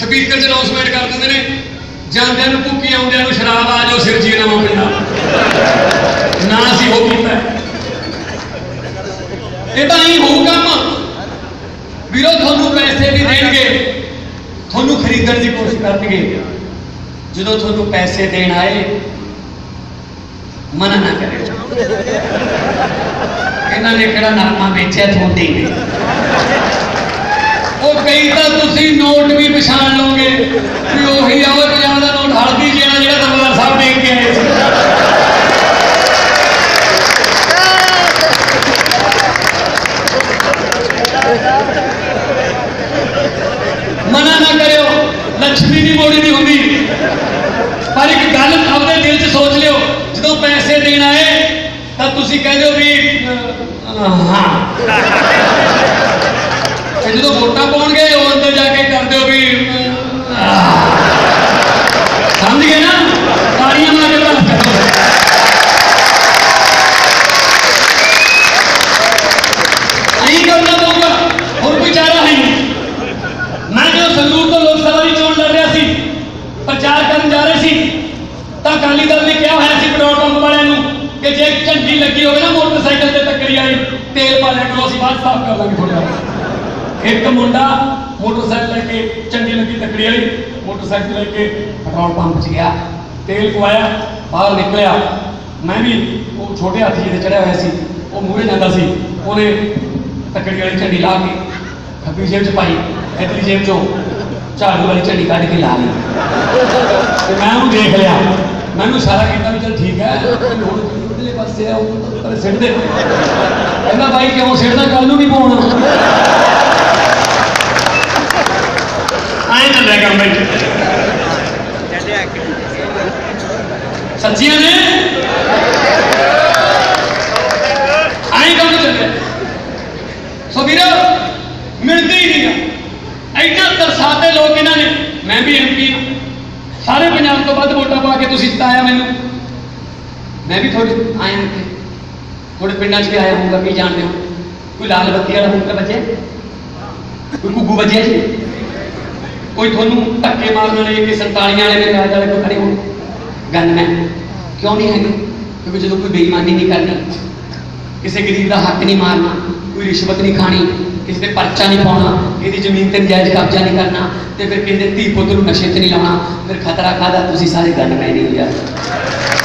Speaker 'ਚ announcement ਕਰ ਦਿੰਦੇ ਨੇ, ਜਾਂਦਿਆਂ ਨੂੰ ਭੁੱਕੀ ਆਉਂਦਿਆਂ ਨੂੰ ਸ਼ਰਾਬ ਆ ਜਾਓ, ਸਿਰ ਜੀ ਨਵਾਂ ਪਿੰਡਾ ਨਾ ਅਸੀਂ ਹੋ ਕੀਤਾ। ਇਹ ਤਾਂ ਹੀ ਹੋਊ ਕੰਮ। ਵੀਰੋ, ਤੁਹਾਨੂੰ ਪੈਸੇ ਵੀ ਦੇਣਗੇ। ਤੁਹਾਨੂੰ ਖਰੀਦਣ ਦੀ ਕੋਸ਼ਿਸ਼ ਕਰਨਗੇ। ਜਦੋਂ ਤੁਹਾਨੂੰ ਪੈਸੇ ਦੇਣ ਆਏ, ਮਨ ਨਾ ਕਰੇ ਇਹਨਾਂ ਨੇ ਕਿਹੜਾ ਨਰਮਾ ਵੇਚਿਆ, ਤੁਹਾਡੀ ਨੇ। ਉਹ ਕਈ ਤਾਂ ਤੁਸੀਂ ਨੋਟ ਵੀ ਪਛਾਣ ਲਓਗੇ ਵੀ ਉਹੀ ਆ, ਉਹ 50 ਦਾ ਨੋਟ ਹਲਦੀ ਜਿਹੜਾ ਜਿਹੜਾ ਦਰਬਾਰ ਸਾਹਿਬ ਦੇਖ ਕੇ ਆਏ ਸੀ। ਮਨਾ ਨਾ ਕਰਿਓ ਲక్ష్ਮੀ ਦੀ ਮੋੜੀ ਨਹੀਂ ਹੁੰਦੀ। ਪਰ ਇੱਕ ਗੱਲ ਆਪਣੇ ਦਿਲ 'ਚ ਸੋਚ ਲਿਓ, ਜਦੋਂ ਪੈਸੇ ਦੇਣ ਆਏ, ਤਾਂ ਤੁਸੀਂ ਕਹਿ ਦਿਓ ਵੀ ਹਾਂ। ਜਦੋਂ ਵੋਟਾਂ ਪਾਉਣਗੇ ਉਹ ਅੰਦਰ ਜਾ ਕੇ ਕਰਦੇ ਹੋ ਵੀ ਅਹ, ਆਹ। ਸਮਝ ਗਏ ਨਾ ਤਾੜੀਆਂ ਮਾਰ ਕੇ ਬਸ ਕਰੋ ਅਹੀਂ ਕਰਨਾ ਪਊਗਾ ਹੋਰ ਕੋਈ ਚਾਰਾ ਹੈ ਨਹੀਂ ਮੈਂ ਜਦੋਂ ਸੰਗਰੂਰ ਤੋਂ ਲੋਕ ਸਭਾ ਦੀ ਚੋਣ ਲੜ ਰਿਹਾ ਸੀ ਪ੍ਰਚਾਰ ਕਰਨ ਜਾ ਰਹੇ ਸੀ, ਤਾਂ ਅਕਾਲੀ ਦਲ ਨੇ ਕਿਹਾ ਹੋਇਆ ਸੀ ਪੈਟਰੋਲ ਪੰਪ ਵਾਲਿਆਂ ਨੂੰ ਕਿ ਜੇ ਝੰਡੀ ਲੱਗੀ ਹੋਵੇ ਨਾ ਮੋਟਰਸਾਈਕਲ ਤੇ ਟੱਕਰੀ ਵਾਲੀ, ਤੇਲ ਪਾ ਲਿਆ ਕਰੋ, ਅਸੀਂ ਬਾਅਦ 'ਚ ਸਾਫ਼ ਕਰ ਲਾਂਗੇ ਥੋੜਾ ਇੱਕ ਮੁੰਡਾ ਮੋਟਰਸਾਈਕਲ ਲੈ ਕੇ ਝੰਡੀ ਲੱਗੀ ਟੱਕਰੀ ਵਾਲੀ, ਮੋਟਰਸਾਈਕਲ ਲੈ ਕੇ ਪੈਟਰੋਲ ਪੰਪ 'ਚ ਗਿਆ, ਤੇਲ ਪਵਾਇਆ, ਬਾਹਰ ਨਿਕਲਿਆ। ਮੈਂ ਵੀ ਉਹ ਛੋਟੇ ਹਾਥੀ ਜਿਹੇ ਤੇ ਚੜਿਆ ਹੋਇਆ ਸੀ, ਉਹ ਮੂਹਰੇ ਜਾਂਦਾ ਸੀ, ਉਹਨੇ ਤੱਕੜੀ ਵਾਲੀ ਝੰਡੀ ਲਾ ਕੇ ਖੱਬੀ ਜੇਬ 'ਚ ਪਾਈ, ਇਧਰਲੀ ਜੇਬ 'ਚੋਂ ਝਾੜੂ ਵਾਲੀ ਝੰਡੀ ਕੱਢ ਕੇ ਲਾ ਲਈ। ਤੇ ਮੈਂ ਉਹਨੂੰ ਦੇਖ ਲਿਆ। ਮੈਨੂੰ ਇਸ਼ਾਰਾ ਕੀਤਾ ਵੀ ਚਲ ਠੀਕ ਹੈ ਹੁਣ ਉਧਰਲੇ ਪਾਸੇ ਆ ਉਹ ਪਰ ਸਿੱਟ ਦੇ ਕਹਿੰਦਾ ਬਾਈ ਕਿਉਂ ਸਿੱਟਦਾ ਕੱਲ ਨੂੰ ਨਹੀਂ ਪਾਉਣਾ। ਆਏ ਚੱਲਿਆ ਕੰਮ ਬਈ ਸੱਚੀਆਂ ਨੇ ਆਏ ਕੰਮ ਚੱਲਿਆ ਸੋ ਵੀਰੋ ਮਿਲਦੇ ਹੀ ਨਹੀਂ ਆ ਲੋਕ ਇਹਨਾਂ ਨੇ, ਮੈਂ ਵੀ ਐਮਪੀ ਸਾਰੇ ਪੰਜਾਬ ਤੋਂ ਵੱਧ ਵੋਟਾਂ ਪਾ ਕੇ ਤੁਸੀਂ ਜਿਤਾਇਆ ਮੈਨੂੰ। ਮੈਂ ਵੀ ਤੁਹਾਡੇ ਆਇਆ ਇੱਥੇ। ਤੁਹਾਡੇ ਪਿੰਡਾਂ 'ਚ ਵੀ ਆਇਆ ਹੋਊਗਾ, ਕੀ ਜਾਣਦੇ ਹੋ? ਕੋਈ ਲਾਲ ਬੱਤੀ ਵਾਲਾ ਬੂਟਾ ਬਚਿਆ ਕੋਈ ਗੁੱਗੂ ਬਚਿਆ ਜੀ? ਕੋਈ ਤੁਹਾਨੂੰ ਧੱਕੇ ਮਾਰਨ ਵਾਲੇ ਕਿ ਸੰਤਾਲੀਆਂ ਵਾਲੇ ਨੇ ਰਾਜ ਵਾਲੇ ਕੋਈ ਖੜੇ ਹੋਣ? ਗਨਮੈਨ ਕਿਉਂ ਨਹੀਂ ਹੈਗੇ? ਕਿਉਂਕਿ ਜਦੋਂ ਕੋਈ ਬੇਈਮਾਨੀ ਨਹੀਂ ਕਰਨੀ, ਕਿਸੇ ਗਰੀਬ ਦਾ ਹੱਕ ਨਹੀਂ ਮਾਰਨਾ ਕੋਈ ਰਿਸ਼ਵਤ ਨਹੀਂ ਖਾਣੀ, ਕਿਸੇ ਤੇ ਪਰਚਾ ਨਹੀਂ ਪਾਉਣਾ ਇਹਦੀ ਜ਼ਮੀਨ ਤੇ ਨਜਾਇਜ਼ ਕਬਜ਼ਾ ਨਹੀਂ ਕਰਨਾ ਤੇ ਫਿਰ ਕਿਸੇ ਦੇ ਧੀ ਪੁੱਤ ਨੂੰ ਨਸ਼ੇ ਤੇ ਨਹੀਂ ਲਾਉਣਾ, ਫਿਰ ਖਤਰਾ ਕਾਹਦਾ? ਤੁਸੀਂ ਸਾਰੇ ਗਨਮੈਨ ਹੀ ਹੋ ਜਾਂਦੇ